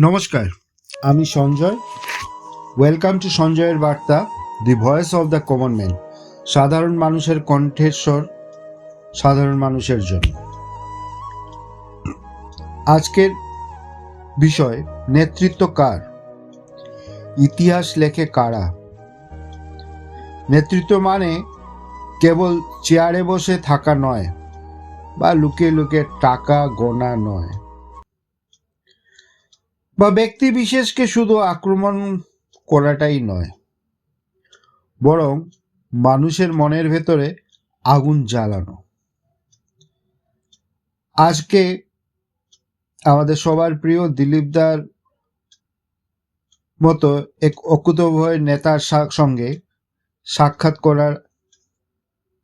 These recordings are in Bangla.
নমস্কার। আমি সঞ্জয়। ওয়েলকাম টু সঞ্জয়ের বার্তা the voice of the common man সাধারণ মানুষের কণ্ঠেশ্বর সাধারণ মানুষের জন্য। আজকের বিষয়, নেতৃত্ব কার? ইতিহাস লেখে কারা? নেতৃত্ব মানে কেবল চেয়ারে বসে থাকা নয়, বা লুকিয়ে লুকিয়ে টাকা গোনা নয়। বা ব্যক্তি বিশেষকে শুধু আক্রমণ করাটাই নয়, বরং মানুষের মনের ভেতরে আগুন জ্বালানো। আজকে আমাদের সবার প্রিয় দিলীপদার মতো এক অকুতভয় নেতার সঙ্গে সাক্ষাৎ করার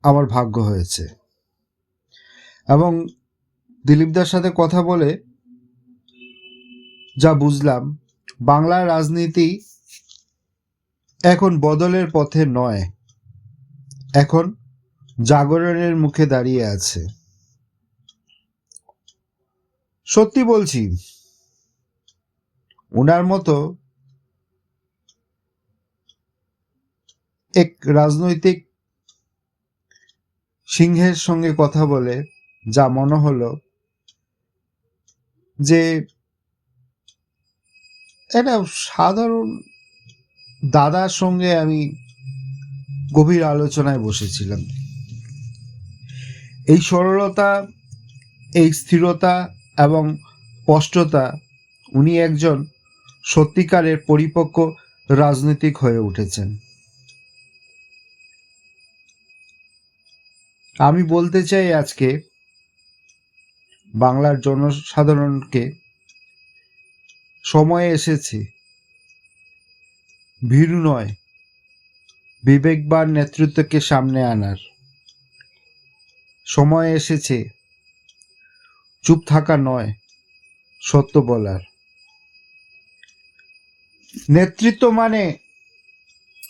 আমার ভাগ্য হয়েছে। এবং দিলীপদার সাথে কথা বলে যা বুঝলাম বাংলার রাজনীতি এখন বদলের পথে নয়, এখন জাগরণের মুখে দাঁড়িয়ে আছে। সত্যি বলছি ওনার মতো এক রাজনৈতিক সিংহের সঙ্গে কথা বলে যা মনে হলো যে একটা সাধারণ দাদার সঙ্গে আমি গভীর আলোচনায় বসেছিলাম। এই সরলতা, এই স্থিরতা এবং স্পষ্টতা উনি একজন সত্যিকারের পরিপক্ক রাজনৈতিক হয়ে উঠেছেন। আমি বলতে চাই আজকে বাংলার জনসাধারণকে সময় এসেছে। ভীরু নয়, বিবেকবান নেতৃত্বকে সামনে আনার। সময় এসেছে, চুপ থাকা নয়, সত্য বলার। নেতৃত্ব মানে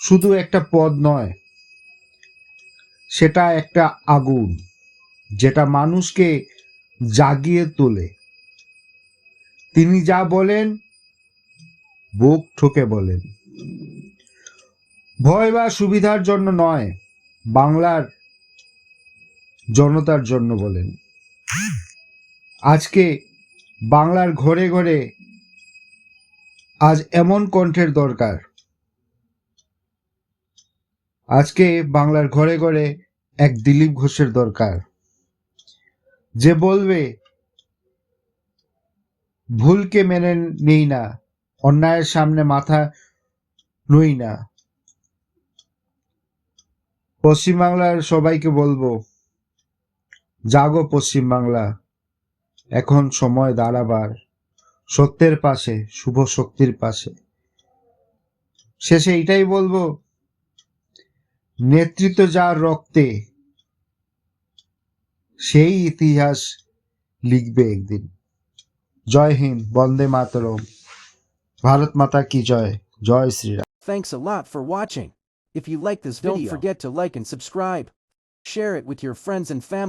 শুধু একটা পদ নয়, সেটা একটা আগুন, যেটা মানুষকে জাগিয়ে তোলে। তিনি যা বলেন বুক ঠুকে বলেন। ভয় বা সুবিধার জন্য নয়, বাংলার জনতার জন্য বলেন। আজকে বাংলার ঘরে ঘরে আজ এমন কণ্ঠের দরকার। আজকে বাংলার ঘরে ঘরে এক দিলীপ ঘোষের দরকার। যে বলবে, ভুলকে মেনে নেই না। অন্যায়ের সামনে মাথা নই না। পশ্চিমবাংলার সবাইকে বলব, জাগো পশ্চিমবাংলা। এখন সময় দাঁড়াবার। সত্যের পাশে, শুভ শক্তির পাশে। শেষে এটাই বলব, নেতৃত্ব যার রক্তে, সেই ইতিহাস লিখবে একদিন। জয় হিন্দ, বন্দে মাতরম। ভারত মাতা কি জয় জয় Shriram Thanks a lot for watching. If you like this video, don't forget to like and subscribe. Share it with your friends and family.